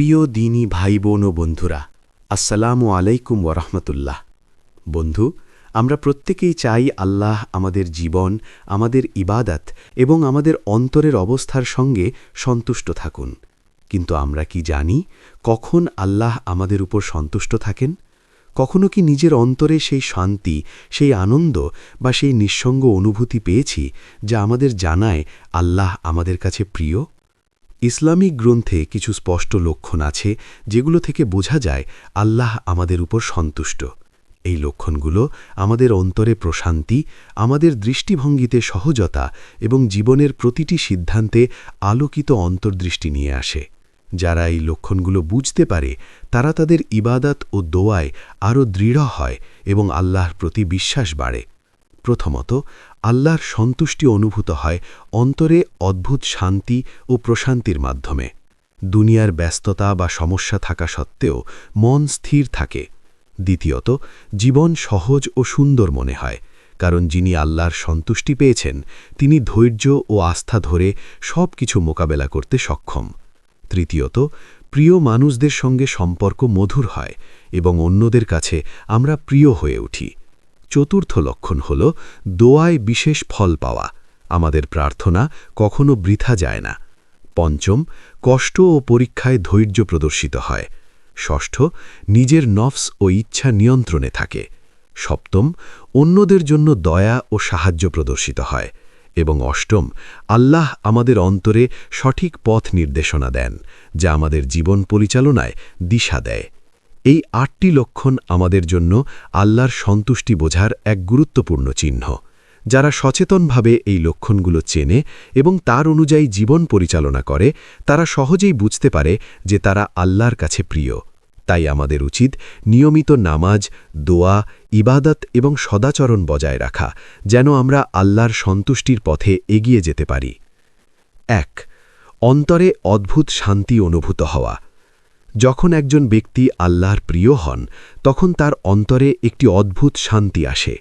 প্রিয় দিনী ভাই বোন ও বন্ধুরা, আসসালামু আলাইকুম ওরহমতুল্লাহ বন্ধু, আমরা প্রত্যেকেই চাই আল্লাহ আমাদের জীবন, আমাদের ইবাদাত এবং আমাদের অন্তরের অবস্থার সঙ্গে সন্তুষ্ট থাকুন। কিন্তু আমরা কি জানি কখন আল্লাহ আমাদের উপর সন্তুষ্ট থাকেন? কখনো কি নিজের অন্তরে সেই শান্তি, সেই আনন্দ বা সেই নিঃসঙ্গ অনুভূতি পেয়েছি যা আমাদের জানায় আল্লাহ আমাদের কাছে প্রিয়? ইসলামিক গ্রন্থে কিছু স্পষ্ট লক্ষণ আছে যেগুলো থেকে বোঝা যায় আল্লাহ আমাদের উপর সন্তুষ্ট। এই লক্ষণগুলো আমাদের অন্তরে প্রশান্তি, আমাদের দৃষ্টিভঙ্গিতে সহজতা এবং জীবনের প্রতিটি সিদ্ধান্তে আলোকিত অন্তর্দৃষ্টি নিয়ে আসে। যারা এই লক্ষণগুলো বুঝতে পারে, তারা তাদের ইবাদাত ও দোয়ায় আরও দৃঢ় হয় এবং আল্লাহর প্রতি বিশ্বাস বাড়ে। প্রথমত, আল্লাহর সন্তুষ্টি অনুভূত হয় অন্তরে অদ্ভুত শান্তি ও প্রশান্তির মাধ্যমে। দুনিয়ার ব্যস্ততা বা সমস্যা থাকা সত্ত্বেও মন স্থির থাকে। দ্বিতীয়ত, জীবন সহজ ও সুন্দর মনে হয়, কারণ যিনি আল্লাহর সন্তুষ্টি পেয়েছেন, তিনি ধৈর্য ও আস্থা ধরে সব কিছু মোকাবেলা করতে সক্ষম। তৃতীয়ত, প্রিয় মানুষদের সঙ্গে সম্পর্ক মধুর হয় এবং অন্যদের কাছে আমরা প্রিয় হয়ে উঠি। চতুর্থ লক্ষণ হল দোয়ায় বিশেষ ফল পাওয়া। আমাদের প্রার্থনা কখনো বৃথা যায় না। পঞ্চম, কষ্ট ও পরীক্ষায় ধৈর্য প্রদর্শিত হয়। ষষ্ঠ, নিজের নফস ও ইচ্ছা নিয়ন্ত্রণে থাকে। সপ্তম, অন্যদের জন্য দয়া ও সাহায্য প্রদর্শিত হয়। এবং অষ্টম, আল্লাহ আমাদের অন্তরে সঠিক পথ নির্দেশনা দেন, যা আমাদের জীবন পরিচালনায় দিশা দেয়। এই আটটি লক্ষণ আমাদের জন্য আল্লাহর সন্তুষ্টি বোঝার এক গুরুত্বপূর্ণ চিহ্ন। যারা সচেতনভাবে এই লক্ষণগুলো চেনে এবং তার অনুযায়ী জীবন পরিচালনা করে, তারা সহজেই বুঝতে পারে যে তারা আল্লাহর কাছে প্রিয়। তাই আমাদের উচিত নিয়মিত নামাজ, দোয়া, ইবাদত এবং সদাচরণ বজায় রাখা, যেন আমরা আল্লাহর সন্তুষ্টির পথে এগিয়ে যেতে পারি। এক, অন্তরে অদ্ভুত শান্তি অনুভূত হওয়া। যখন একজন ব্যক্তি আল্লাহর প্রিয় হন, তখন তার অন্তরে একটি অদ্ভুত শান্তি আসে।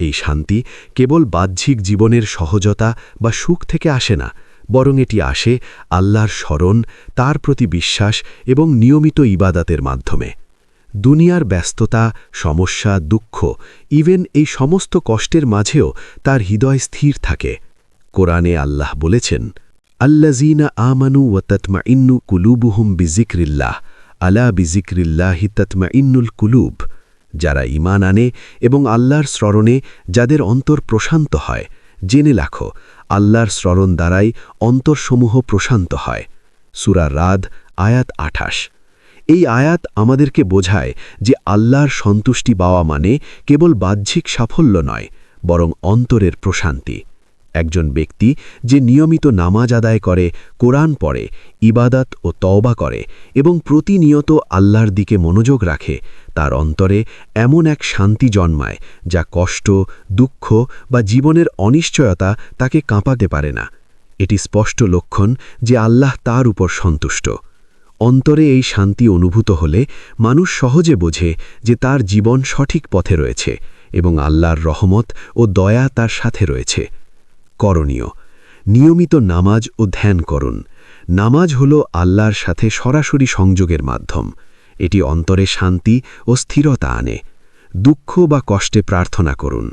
এই শান্তি কেবল বাহ্যিক জীবনের সহজতা বা সুখ থেকে আসে না, বরং এটি আসে আল্লাহর স্মরণ, তার প্রতি বিশ্বাস এবং নিয়মিত ইবাদাতের মাধ্যমে। দুনিয়ার ব্যস্ততা, সমস্যা, দুঃখ, ইভেন এই সমস্ত কষ্টের মাঝেও তার হৃদয় স্থির থাকে। কোরআনে আল্লাহ বলেছেন আল্লাজিনা আমানু ও তৎমা ইন্নু কুলুবুহুম বিজিক্রিল্লাহ আলা বিজিক্রিল্লাহি তৎমা ইন্নুল কুলুব, যারা ইমান আনে এবং আল্লাহর স্মরণে যাদের অন্তর প্রশান্ত হয়। জেনে লাখো আল্লাহর স্মরণ দ্বারাই অন্তরসমূহ প্রশান্ত হয়। সুরা রাদ, আয়াত আঠাশ। এই আয়াত আমাদেরকে বোঝায় যে আল্লাহর সন্তুষ্টি পাওয়া মানে কেবল বাহ্যিক সাফল্য নয়, বরং অন্তরের প্রশান্তি। একজন ব্যক্তি যে নিয়মিত নামাজ আদায় করে, কোরআন পড়ে, ইবাদাত ও তওবা করে এবং প্রতিনিয়ত আল্লাহর দিকে মনোযোগ রাখে, তার অন্তরে এমন এক শান্তি জন্মায় যা কষ্ট, দুঃখ বা জীবনের অনিশ্চয়তা তাকে কাঁপাতে পারে না। এটি স্পষ্ট লক্ষণ যে আল্লাহ তার উপর সন্তুষ্ট। অন্তরে এই শান্তি অনুভূত হলে মানুষ সহজে বোঝে যে তার জীবন সঠিক পথে রয়েছে এবং আল্লাহর রহমত ও দয়া তার সাথে রয়েছে। করণীয়। নিয়মিত নামাজ ও ধ্যান করুন। নামাজ হল আল্লাহর সাথে সরাসরি সংযোগের মাধ্যম। এটি অন্তরে শান্তি ও স্থিরতা আনে। দুঃখ বা কষ্টে প্রার্থনা করুন।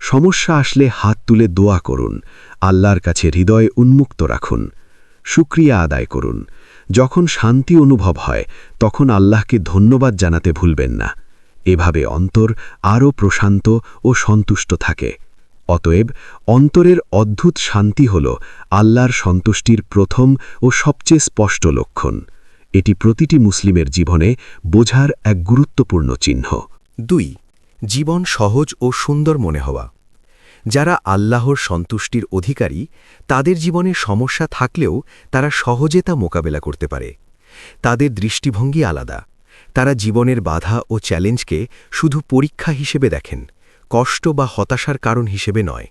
সমস্যা আসলে হাত তুলে দোয়া করুন। আল্লাহর কাছে হৃদয় উন্মুক্ত রাখুন। সুক্রিয়া আদায় করুন। যখন শান্তি অনুভব হয়, তখন আল্লাহকে ধন্যবাদ জানাতে ভুলবেন না। এভাবে অন্তর আরও প্রশান্ত ও সন্তুষ্ট থাকে। অতএব অন্তরের অদ্ভুত শান্তি হল আল্লাহর সন্তুষ্টির প্রথম ও সবচেয়ে স্পষ্ট লক্ষণ। এটি প্রতিটি মুসলিমের জীবনে বোঝার এক গুরুত্বপূর্ণ চিহ্ন। দুই, জীবন সহজ ও সুন্দর মনে হওয়া। যারা আল্লাহর সন্তুষ্টির অধিকারী, তাদের জীবনে সমস্যা থাকলেও তারা সহজে তা মোকাবেলা করতে পারে। তাদের দৃষ্টিভঙ্গি আলাদা। তারা জীবনের বাধা ও চ্যালেঞ্জকে শুধু পরীক্ষা হিসেবে দেখেন। কষ্ট বা হতাশার কারণ হিসেবে নয়।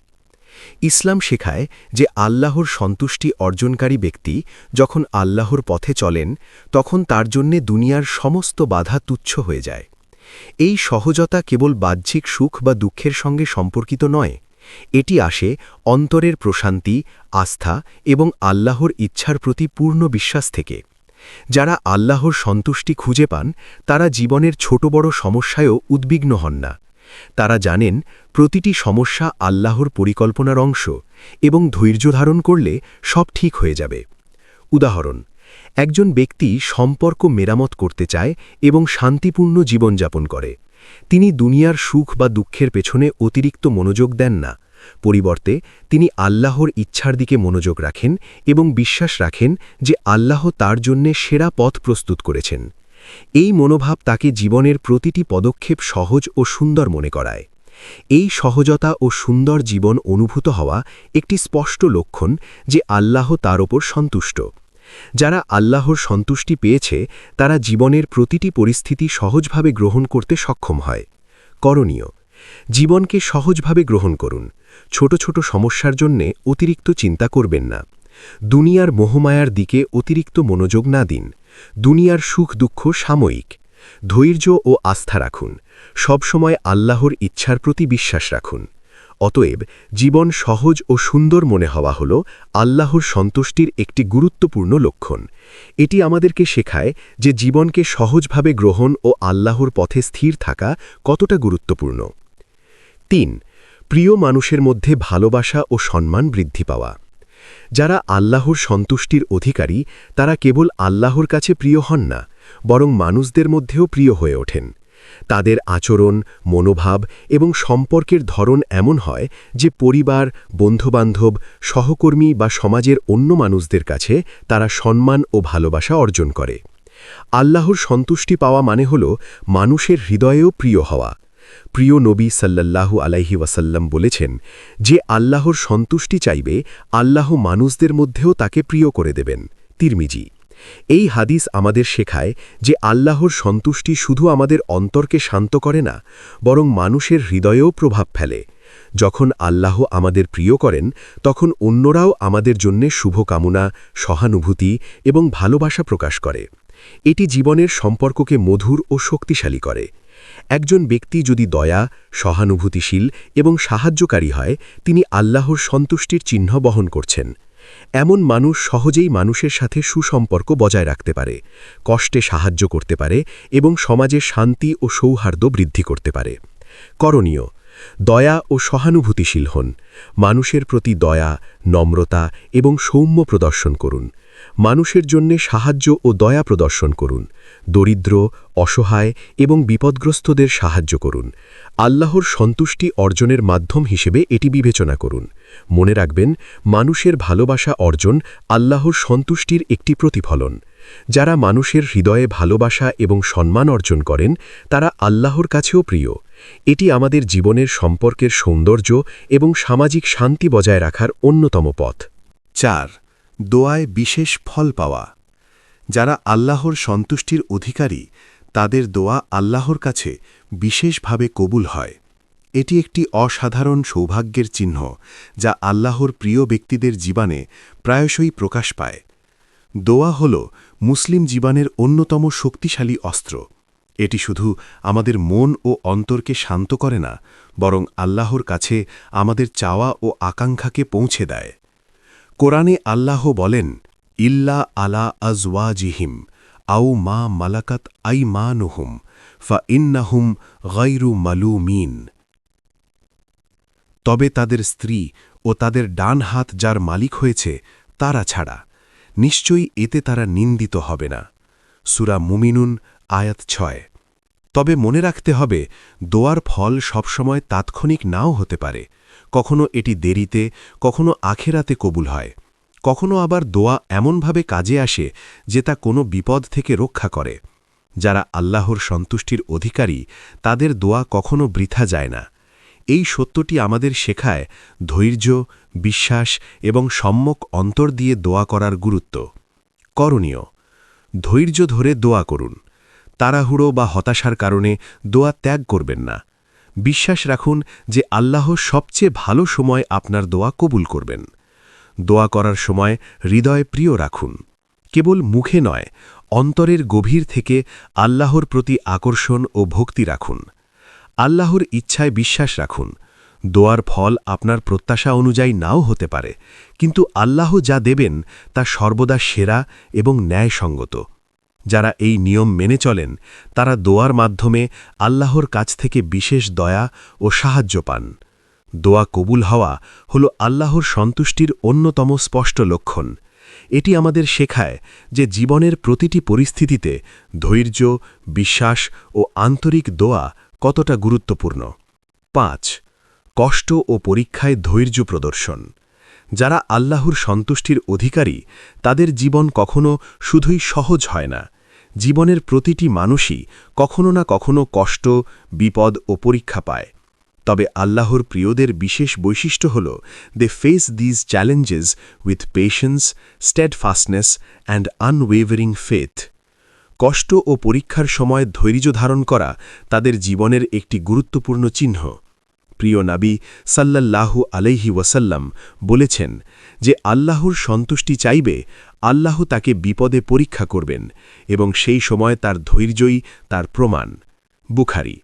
ইসলাম শেখায় যে আল্লাহর সন্তুষ্টি অর্জনকারী ব্যক্তি যখন আল্লাহর পথে চলেন, তখন তার জন্যে দুনিয়ার সমস্ত বাধা তুচ্ছ হয়ে যায়। এই সহজতা কেবল বাহ্যিক সুখ বা দুঃখের সঙ্গে সম্পর্কিত নয়, এটি আসে অন্তরের প্রশান্তি, আস্থা এবং আল্লাহর ইচ্ছার প্রতি পূর্ণ বিশ্বাস থেকে। যারা আল্লাহর সন্তুষ্টি খুঁজে পান, তারা জীবনের ছোট বড় সমস্যায়ও উদ্বিগ্ন হন না। তারা জানেন, প্রতিটি সমস্যা আল্লাহর পরিকল্পনার অংশ এবং ধৈর্য ধারণ করলে সব ঠিক হয়ে যাবে। উদাহরণ, একজন ব্যক্তি সম্পর্ক মেরামত করতে চায় এবং শান্তিপূর্ণ জীবনযাপন করে। তিনি দুনিয়ার সুখ বা দুঃখের পেছনে অতিরিক্ত মনোযোগ দেন না। পরিবর্তে, তিনি আল্লাহর ইচ্ছার দিকে মনোযোগ রাখেন এবং বিশ্বাস রাখেন যে আল্লাহ তার জন্যে সেরা পথ প্রস্তুত করেছেন। এই মনোভাব তাকে জীবনের প্রতিটি পদক্ষেপ সহজ ও সুন্দর মনে করায়। এই সহজতা ও সুন্দর জীবন অনুভূত হওয়া একটি স্পষ্ট লক্ষণ যে আল্লাহ তার ওপর সন্তুষ্ট। যারা আল্লাহর সন্তুষ্টি পেয়েছে, তারা জীবনের প্রতিটি পরিস্থিতি সহজভাবে গ্রহণ করতে সক্ষম হয়। করণীয়, জীবনকে সহজভাবে গ্রহণ করুন। ছোট ছোট সমস্যার জন্যে অতিরিক্ত চিন্তা করবেন না। দুনিয়ার মোহমায়ার দিকে অতিরিক্ত মনোযোগ না দিন। দুনিয়ার সুখ দুঃখ সাময়িক। ধৈর্য ও আস্থা রাখুন। সবসময় আল্লাহর ইচ্ছার প্রতি বিশ্বাস রাখুন। অতএব জীবন সহজ ও সুন্দর মনে হওয়া হল আল্লাহর সন্তুষ্টির একটি গুরুত্বপূর্ণ লক্ষণ। এটি আমাদেরকে শেখায় যে জীবনকে সহজভাবে গ্রহণ ও আল্লাহর পথে স্থির থাকা কতটা গুরুত্বপূর্ণ। তিন, প্রিয় মানুষের মধ্যে ভালোবাসা ও সম্মান বৃদ্ধি পাওয়া। যারা আল্লাহর সন্তুষ্টির অধিকারী, তারা কেবল আল্লাহর কাছে প্রিয় হন না, বরং মানুষদের মধ্যেও প্রিয় হয়ে ওঠেন। তাদের আচরণ, মনোভাব এবং সম্পর্কের ধরন এমন হয় যে পরিবার, বন্ধুবান্ধব, সহকর্মী বা সমাজের অন্য মানুষদের কাছে তারা সম্মান ও ভালোবাসা অর্জন করে। আল্লাহর সন্তুষ্টি পাওয়া মানে হল মানুষের হৃদয়েও প্রিয় হওয়া। প্রিয় নবী সাল্লাল্লাহু আলাইহি ওয়াসাল্লাম বলেছেন যে আল্লাহর সন্তুষ্টি চাইবে, আল্লাহ মানুষদের মধ্যেও তাকে প্রিয় করে দেবেন। তিরমিজি, এই হাদিস আমাদের শেখায় যে আল্লাহর সন্তুষ্টি শুধু আমাদের অন্তরকে শান্ত করে না, বরং মানুষের হৃদয়েও প্রভাব ফেলে। যখন আল্লাহ আমাদের প্রিয় করেন, তখন অন্যরাও আমাদের জন্যে শুভকামনা, সহানুভূতি এবং ভালোবাসা প্রকাশ করে। এটি জীবনের সম্পর্ককে মধুর ও শক্তিশালী করে। একজন ব্যক্তি যদি দয়া, সহানুভূতিশীল এবং সাহায্যকারী হয়, তিনি আল্লাহর সন্তুষ্টির চিহ্ন বহন করছেন। এমন মানুষ সহজেই মানুষের সাথে সুসম্পর্ক বজায় রাখতে পারে, কষ্টে সাহায্য করতে পারে এবং সমাজে শান্তি ও সৌহার্দ্য বৃদ্ধি করতে পারে। করণীয়, দয়া ও সহানুভূতিশীল হন। মানুষের প্রতি দয়া, নম্রতা এবং সৌম্য প্রদর্শন করুন। মানুষের জন্যে সাহায্য ও দয়া প্রদর্শন করুন, দরিদ্র, অসহায় এবং বিপদগ্রস্তদের সাহায্য করুন। আল্লাহর সন্তুষ্টি অর্জনের মাধ্যম হিসেবে এটি বিবেচনা করুন। মনে রাখবেন, মানুষের ভালোবাসা অর্জন আল্লাহর সন্তুষ্টির একটি প্রতিফলন। যারা মানুষের হৃদয়ে ভালোবাসা এবং সম্মান অর্জন করেন, তারা আল্লাহর কাছেও প্রিয়। এটি আমাদের জীবনের সম্পর্কের সৌন্দর্য এবং সামাজিক শান্তি বজায় রাখার অন্যতম পথ। চার দোয়ায় বিশেষ ফল পাওয়া। যারা আল্লাহর সন্তুষ্টির অধিকারী, তাদের দোয়া আল্লাহর কাছে বিশেষভাবে কবুল হয়। এটি একটি অসাধারণ সৌভাগ্যের চিহ্ন, যা আল্লাহর প্রিয় ব্যক্তিদের জীবনে প্রায়শই প্রকাশ পায়। দোয়া হল মুসলিম জীবনের অন্যতম শক্তিশালী অস্ত্র। এটি শুধু আমাদের মন ও অন্তরকে শান্ত করে না, বরং আল্লাহর কাছে আমাদের চাওয়া ও আকাঙ্ক্ষাকে পৌঁছে দেয়। কোরআনে আল্লাহ বলেন, ইল্লা আলা আজওয়াজিহিম আউ মা মালাকাত আই মা নুহুম ফা ইন্নাহুম গৈরু মালুমিন। তবে তাদের স্ত্রী ও তাদের ডান হাত যার মালিক হয়েছে, তারা ছাড়া। নিশ্চয়ই এতে তারা নিন্দিত হবে না। সুরা মুমিনুন, আয়াত ছয়। তবে মনে রাখতে হবে, দোয়ার ফল সবসময় তাৎক্ষণিক নাও হতে পারে। কখনো এটি দেরিতে, কখনো আখেরাতে কবুল হয়। কখনো আবার দোয়া এমনভাবে কাজে আসে যে তা কোনো বিপদ থেকে রক্ষা করে। যারা আল্লাহর সন্তুষ্টির অধিকারী, তাদের দোয়া কখনো বৃথা যায় না। এই সত্যটি আমাদের শেখায় ধৈর্য, বিশ্বাস এবং সম্যক অন্তর দিয়ে দোয়া করার গুরুত্ব। করণীয়, ধৈর্য ধরে দোয়া করুন। তাড়াহুড়ো বা হতাশার কারণে দোয়া ত্যাগ করবেন না। বিশ্বাস রাখুন যে আল্লাহ সবচেয়ে ভালো সময় আপনার দোয়া কবুল করবেন। দোয়া করার সময় হৃদয় প্রিয় রাখুন। কেবল মুখে নয়, অন্তরের গভীর থেকে আল্লাহর প্রতি আকর্ষণ ও ভক্তি রাখুন। আল্লাহর ইচ্ছায় বিশ্বাস রাখুন। দোয়ার ফল আপনার প্রত্যাশা অনুযায়ী নাও হতে পারে, কিন্তু আল্লাহ যা দেবেন তা সর্বদা সেরা এবং ন্যায়সঙ্গত। যারা এই নিয়ম মেনে চলেন, তারা দোয়ার মাধ্যমে আল্লাহর কাছ থেকে বিশেষ দয়া ও সাহায্য পান। দোয়া কবুল হওয়া হল আল্লাহর সন্তুষ্টির অন্যতম স্পষ্ট লক্ষণ। এটি আমাদের শেখায় যে জীবনের প্রতিটি পরিস্থিতিতে ধৈর্য, বিশ্বাস ও আন্তরিক দোয়া কতটা গুরুত্বপূর্ণ। পাঁচ, কষ্ট ও পরীক্ষায় ধৈর্য প্রদর্শন। যারা আল্লাহর সন্তুষ্টির অধিকারী, তাদের জীবন কখনো শুধুই সহজ হয় না। জীবনের প্রতিটি মানুষই কখনো না কখনো কষ্ট, বিপদ ও পরীক্ষা পায়। তবে আল্লাহর প্রিয়দের বিশেষ বৈশিষ্ট্য হল they face these challenges with patience steadfastness and unwavering faith কষ্ট ও পরীক্ষার সময় ধৈর্য ধারণ করা তাদের জীবনের একটি গুরুত্বপূর্ণ চিহ্ন। প্রিয় নাবী সাল্লাল্লাহু আলাইহি ওয়াসাল্লাম বলেছেন যে আল্লাহর সন্তুষ্টি চাইবে, আল্লাহ তাকে বিপদে পরীক্ষা করবেন এবং সেই সময় তার ধৈর্যই তার প্রমাণ। বুখারি।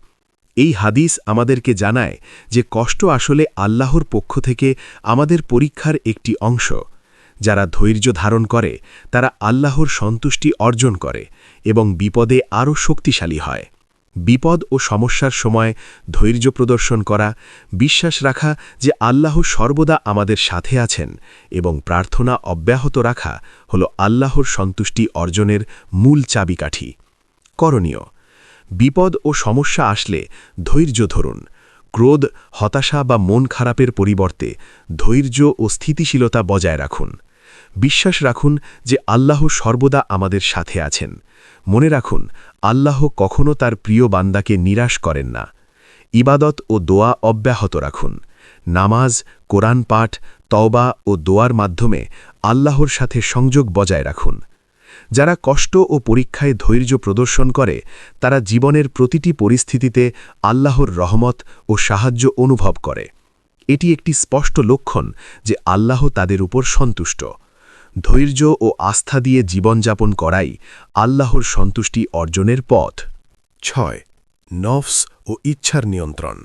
এই হাদিস আমাদেরকে জানায় যে কষ্ট আসলে আল্লাহর পক্ষ থেকে আমাদের পরীক্ষার একটি অংশ। যারা ধৈর্য ধারণ করে, তারা আল্লাহর সন্তুষ্টি অর্জন করে এবং বিপদে আরও শক্তিশালী হয়। বিপদ ও সমস্যার সময় ধৈর্য প্রদর্শন করা, বিশ্বাস রাখা যে আল্লাহ সর্বদা আমাদের সাথে আছেন এবং প্রার্থনা অব্যাহত রাখা হল আল্লাহর সন্তুষ্টি অর্জনের মূল চাবিকাঠি। করণীয়, বিপদ ও সমস্যা আসলে ধৈর্য ধরুন, ক্রোধ, হতাশা বা মন খারাপের পরিবর্তে ধৈর্য ও স্থিতিশীলতা বজায় রাখুন। বিশ্বাস রাখুন যে আল্লাহ সর্বদা আমাদের সাথে আছেন। মনে রাখুন, আল্লাহ কখনও তার প্রিয় বান্দাকে নিরাশ করেন না। ইবাদত ও দোয়া অব্যাহত রাখুন। নামাজ, কোরআন পাঠ, তওবা ও দোয়ার মাধ্যমে আল্লাহর সাথে সংযোগ বজায় রাখুন। যারা কষ্ট ও পরীক্ষায় ধৈর্য প্রদর্শন করে, তারা জীবনের প্রতিটি পরিস্থিতিতে আল্লাহর রহমত ও সাহায্য অনুভব করে। এটি একটি স্পষ্ট লক্ষণ যে আল্লাহ তাদের উপর সন্তুষ্ট। ধৈর্য ও আস্থা দিয়ে জীবনযাপন করাই আল্লাহর সন্তুষ্টি অর্জনের পথ। ছয়, নফস ও ইচ্ছার নিয়ন্ত্রণ।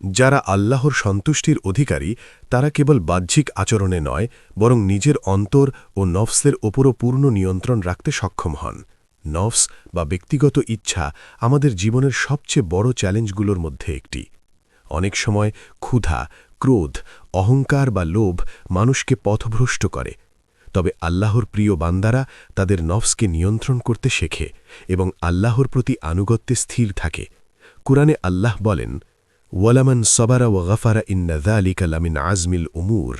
যারা আল্লাহর সন্তুষ্টির অধিকারী, তারা কেবল বাহ্যিক আচরণে নয়, বরং নিজের অন্তর ও নফসের ওপরও পূর্ণ নিয়ন্ত্রণ রাখতে সক্ষম হন। নফস বা ব্যক্তিগত ইচ্ছা আমাদের জীবনের সবচেয়ে বড় চ্যালেঞ্জগুলোর মধ্যে একটি। অনেক সময় ক্ষুধা, ক্রোধ, অহংকার বা লোভ মানুষকে পথভ্রষ্ট করে। তবে আল্লাহর প্রিয় বান্দারা তাদের নফসকে নিয়ন্ত্রণ করতে শেখে এবং আল্লাহর প্রতি আনুগত্যে স্থির থাকে। কুরআনে আল্লাহ বলেন, ওয়ালামান সবারা ও গফারা ইন্নাদা আলিকা কালামিন আজমিল উমুর।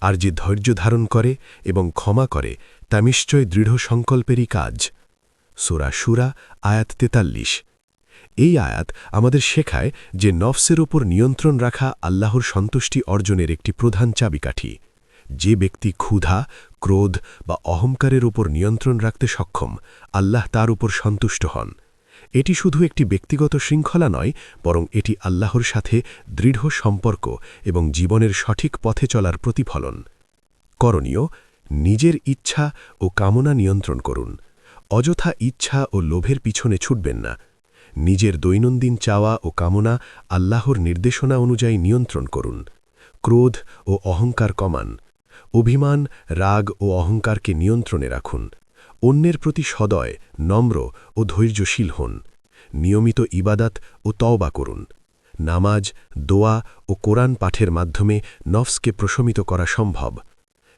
আর যে ধৈর্য ধারণ করে এবং ক্ষমা করে, তা নিশ্চয় দৃঢ় সংকল্পেরই কাজ। সোরা সুরা আয়াত তেতাল্লিশ। এই আয়াত আমাদের শেখায় যে নফসের ওপর নিয়ন্ত্রণ রাখা আল্লাহর সন্তুষ্টি অর্জনের একটি প্রধান চাবিকাঠি। যে ব্যক্তি ক্ষুধা, ক্রোধ বা অহংকারের উপর নিয়ন্ত্রণ রাখতে সক্ষম, আল্লাহ তার উপর সন্তুষ্ট হন। এটি শুধু একটি ব্যক্তিগত শৃঙ্খলা নয়, বরং এটি আল্লাহর সাথে দৃঢ় সম্পর্ক এবং জীবনের সঠিক পথে চলার প্রতিফলন। করণীয়, নিজের ইচ্ছা ও কামনা নিয়ন্ত্রণ করুন। অযথা ইচ্ছা ও লোভের পিছনে ছুটবেন না। নিজের দৈনন্দিন চাওয়া ও কামনা আল্লাহর নির্দেশনা অনুযায়ী নিয়ন্ত্রণ করুন। ক্রোধ ও অহংকার কমান। অভিমান, রাগ ও অহংকারকে নিয়ন্ত্রণে রাখুন। অন্যের প্রতি সদয়, নম্র ও ধৈর্যশীল হন। নিয়মিত ইবাদাত ও তওবা করুন। নামাজ, দোয়া ও কোরআন পাঠের মাধ্যমে নফসকে প্রশমিত করা সম্ভব।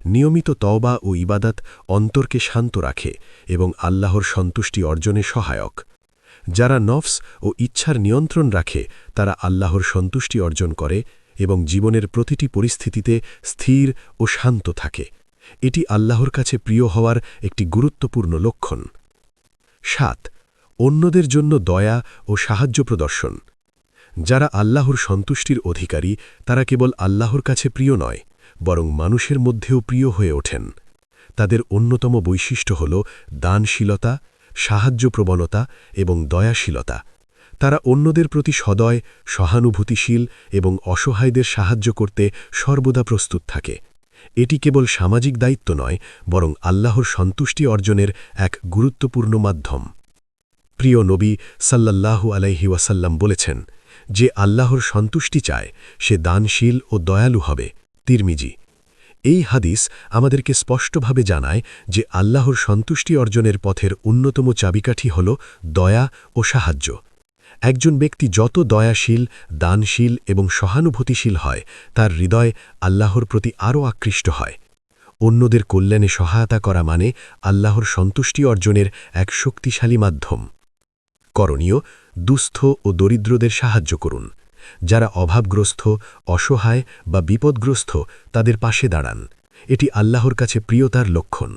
নিয়মিত তওবা ও ইবাদাত অন্তরকে শান্ত রাখে এবং আল্লাহর সন্তুষ্টি অর্জনে সহায়ক। যারা নফস ও ইচ্ছার নিয়ন্ত্রণ রাখে, তারা আল্লাহর সন্তুষ্টি অর্জন করে এবং জীবনের প্রতিটি পরিস্থিতিতে স্থির ও শান্ত থাকে। এটি আল্লাহর কাছে প্রিয় হওয়ার একটি গুরুত্বপূর্ণ লক্ষণ। সাত, অন্যদের জন্য দয়া ও সাহায্য প্রদর্শন। যারা আল্লাহর সন্তুষ্টির অধিকারী, তারা কেবল আল্লাহর কাছে প্রিয় নয়, বরং মানুষের মধ্যেও প্রিয় হয়ে ওঠেন। তাদের অন্যতম বৈশিষ্ট্য হল দানশীলতা সাহায্য প্রবণতা এবং দয়াশীলতা। তারা অন্যদের প্রতি সদয়, সহানুভূতিশীল এবং অসহায়দের সাহায্য করতে সর্বদা প্রস্তুত থাকে। এটি কেবল সামাজিক দায়িত্ব নয়, বরং আল্লাহর সন্তুষ্টি অর্জনের এক গুরুত্বপূর্ণ মাধ্যম। প্রিয় নবী সাল্লাল্লাহু আলাইহি ওয়াসাল্লাম বলেছেন, যে আল্লাহর সন্তুষ্টি চায়, সে দানশীল ও দয়ালু হবে। তিরমিজি, এই হাদিস আমাদেরকে স্পষ্টভাবে জানায় যে আল্লাহর সন্তুষ্টি অর্জনের পথের অন্যতম চাবিকাঠি হল দয়া ও সাহায্য। একজন ব্যক্তি যত দয়াশীল, দানশীল এবং সহানুভূতিশীল হয়, তার হৃদয় আল্লাহর প্রতি আরও আকৃষ্ট হয়। অন্যদের কল্যাণে সহায়তা করা মানে আল্লাহর সন্তুষ্টি অর্জনের এক শক্তিশালী মাধ্যম। করণীয়, দুস্থ ও দরিদ্রদের সাহায্য করুন। যারা অভাবগ্রস্ত, অসহায় বা বিপদগ্রস্ত, তাদের পাশে দাঁড়ান। এটি আল্লাহর কাছে প্রিয়তার লক্ষণ।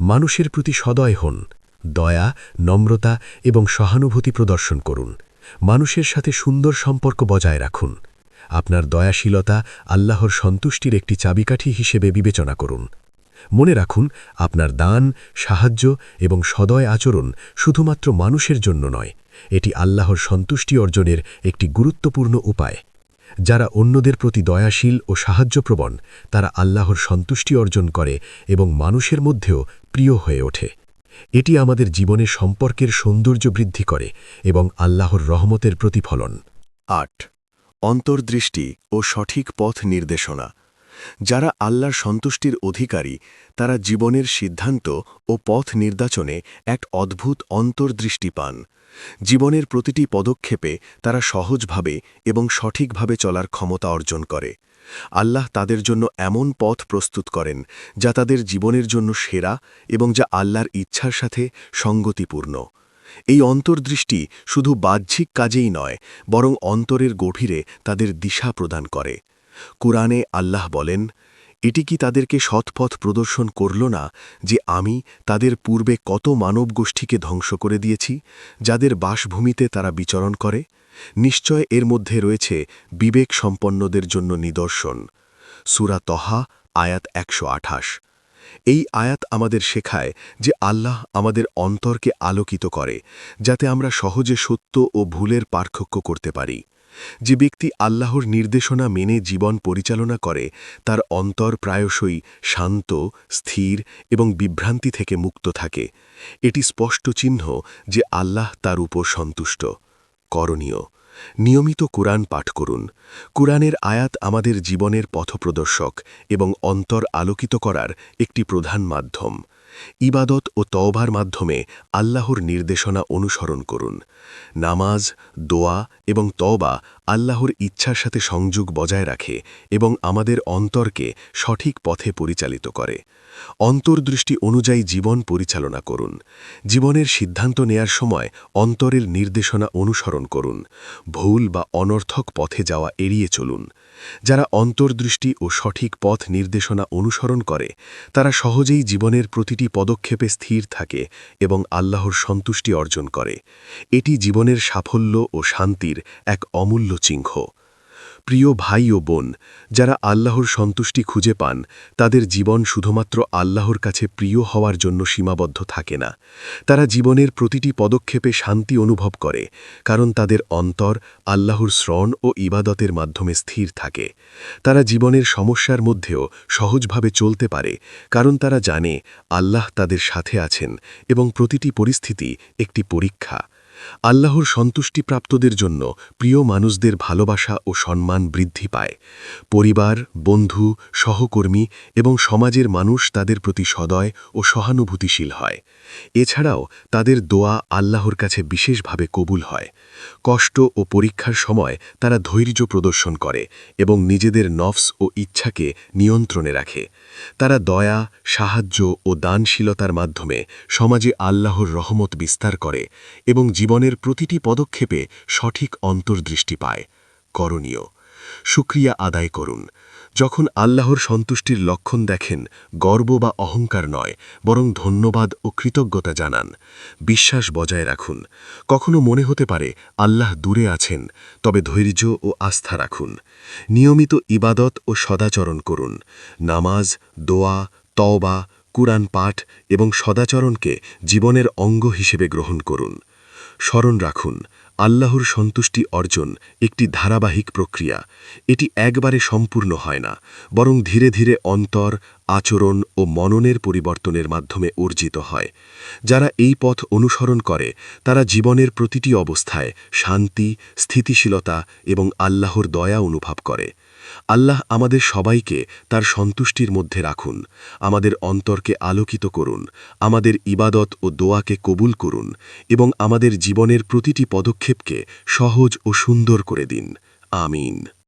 মানুষের প্রতি সদয় হন। দয়া, নম্রতা এবং সহানুভূতি প্রদর্শন করুন। মানুষের সাথে সুন্দর সম্পর্ক বজায় রাখুন। আপনার দয়াশীলতা আল্লাহর সন্তুষ্টির একটি চাবিকাঠি হিসেবে বিবেচনা করুন। মনে রাখুন, আপনার দান, সাহায্য এবং সদয় আচরণ শুধুমাত্র মানুষের জন্য নয়, এটি আল্লাহর সন্তুষ্টি অর্জনের একটি গুরুত্বপূর্ণ উপায়। যারা অন্যদের প্রতি দয়াশীল ও সাহায্যপ্রবণ, তারা আল্লাহর সন্তুষ্টি অর্জন করে এবং মানুষের মধ্যেও প্রিয় হয়ে ওঠে। এটি আমাদের জীবনে সম্পর্কের সৌন্দর্য বৃদ্ধি করে এবং আল্লাহর রহমতের প্রতিফলন। আট। অন্তর্দৃষ্টি ও সঠিক পথ নির্দেশনা। যারা আল্লাহর সন্তুষ্টির অধিকারী, তারা জীবনের সিদ্ধান্ত ও পথ নির্বাচনে এক অদ্ভুত অন্তর্দৃষ্টি পান। জীবনের প্রতিটি পদক্ষেপে তারা সহজভাবে এবং সঠিকভাবে চলার ক্ষমতা অর্জন করে। আল্লাহ তাদের জন্য এমন পথ প্রস্তুত করেন, যা তাদের জীবনের জন্য সেরা এবং যা আল্লাহর ইচ্ছার সাথে সঙ্গতিপূর্ণ। এই অন্তর্দৃষ্টি শুধু বাহ্যিক কাজেই নয়, বরং অন্তরের গভীরে তাদের দিশা প্রদান করে। কুরআনে আল্লাহ বলেন, এটি কি তাদেরকে সৎপথ প্রদর্শন করল না যে আমি তাদের পূর্বে কত মানব গোষ্ঠীকে ধ্বংস করে দিয়েছি, যাদের বাসভূমিতে তারা বিচরণ করে? নিশ্চয় এর মধ্যে রয়েছে বিবেক সম্পন্নদের জন্য নিদর্শন। সুরা তহা, আয়াত একশো আঠাশ। এই আয়াত আমাদের শেখায় যে আল্লাহ আমাদের অন্তরকে আলোকিত করে, যাতে আমরা সহজে সত্য ও ভুলের পার্থক্য করতে পারি। যে ব্যক্তি আল্লাহর নির্দেশনা মেনে জীবন পরিচালনা করে, তার অন্তর প্রায়শই শান্ত, স্থির এবং বিভ্রান্তি থেকে মুক্ত থাকে। এটি স্পষ্ট চিহ্ন যে আল্লাহ তার উপর সন্তুষ্ট। করণীয়, নিয়মিত কোরআন পাঠ করুন। কোরআনের আয়াত আমাদের জীবনের পথপ্রদর্শক এবং অন্তর আলোকিত করার একটি প্রধান মাধ্যম। ইবাদত ও তওবার মাধ্যমে আল্লাহর নির্দেশনা অনুসরণ করুন। নামাজ দোয়া এবং তওবা আল্লাহর ইচ্ছার সাথে সংযোগ বজায় রাখে এবং আমাদের অন্তরকে সঠিক পথে পরিচালিত করে। অন্তর্দৃষ্টি অনুযায়ী জীবন পরিচালনা করুন। জীবনের সিদ্ধান্ত নেয়ার সময় অন্তরের নির্দেশনা অনুসরণ করুন। ভুল বা অনর্থক পথে যাওয়া এড়িয়ে চলুন। যারা অন্তর্দৃষ্টি ও সঠিক পথ নির্দেশনা অনুসরণ করে, তারা সহজেই জীবনের প্রতিটি পদক্ষেপে স্থির থাকে এবং আল্লাহর সন্তুষ্টি অর্জন করে। এটি জীবনের সাফল্য ও শান্তির এক অমূল্য চিহ্ন। প্রিয় ভাই ও বোন, যারা আল্লাহর সন্তুষ্টি খুঁজে পান, তাদের জীবন শুধুমাত্র আল্লাহর কাছে প্রিয় হওয়ার জন্য সীমাবদ্ধ থাকে না। তারা জীবনের প্রতিটি পদক্ষেপে শান্তি অনুভব করে, কারণ তাদের অন্তর আল্লাহর শ্রণ ও ইবাদতের মাধ্যমে স্থির থাকে। তারা জীবনের সমস্যার মধ্যেও সহজভাবে চলতে পারে, কারণ তারা জানে আল্লাহ তাদের সাথে আছেন এবং প্রতিটি পরিস্থিতি একটি পরীক্ষা। আল্লাহর সন্তুষ্টিপ্রাপ্তদের জন্য প্রিয় মানুষদের ভালোবাসা ও সম্মান বৃদ্ধি পায়। পরিবার, বন্ধু, সহকর্মী এবং সমাজের মানুষ তাদের প্রতি সদয় ও সহানুভূতিশীল হয়। এছাড়াও তাদের দোয়া আল্লাহর কাছে বিশেষভাবে কবুল হয়। কষ্ট ও পরীক্ষার সময় তারা ধৈর্য প্রদর্শন করে এবং নিজেদের নফস ও ইচ্ছাকে নিয়ন্ত্রণে রাখে। তারা দয়া, সাহায্য ও দানশীলতার মাধ্যমে সমাজে আল্লাহর রহমত বিস্তার করে এবং জীবনের প্রতিটি পদক্ষেপে সঠিক অন্তর্দৃষ্টি পায়। করণীয়। সুক্রিয়া আদায় করুন। যখন আল্লাহর সন্তুষ্টির লক্ষণ দেখেন, গর্ব বা অহংকার নয়, বরং ধন্যবাদ ও কৃতজ্ঞতা জানান। বিশ্বাস বজায় রাখুন। কখনো মনে হতে পারে, আল্লাহ দূরে আছেন, তবে ধৈর্য ও আস্থা রাখুন। নিয়মিত ইবাদত ও সদাচরণ করুন। নামাজ, দোয়া, তওবা, কুরআন পাঠ এবং সদাচরণকে জীবনের অঙ্গ হিসেবে গ্রহণ করুন। স্মরণ রাখুন, আল্লাহর সন্তুষ্টি অর্জন একটি ধারাবাহিক প্রক্রিয়া। এটি একবারে সম্পূর্ণ হয় না, বরং ধীরে ধীরে অন্তর, আচরণ ও মননের পরিবর্তনের মাধ্যমে অর্জিত হয়। যারা এই পথ অনুসরণ করে, তারা জীবনের প্রতিটি অবস্থায় শান্তি, স্থিতিশীলতা এবং আল্লাহর দয়া অনুভব করে। আল্লাহ আমাদের সবাইকে তার সন্তুষ্টির মধ্যে রাখুন, আমাদের অন্তরকে আলোকিত করুন, আমাদের ইবাদত ও দোয়াকে কবুল করুন এবং আমাদের জীবনের প্রতিটি পদক্ষেপকে সহজ ও সুন্দর করে দিন। আমিন।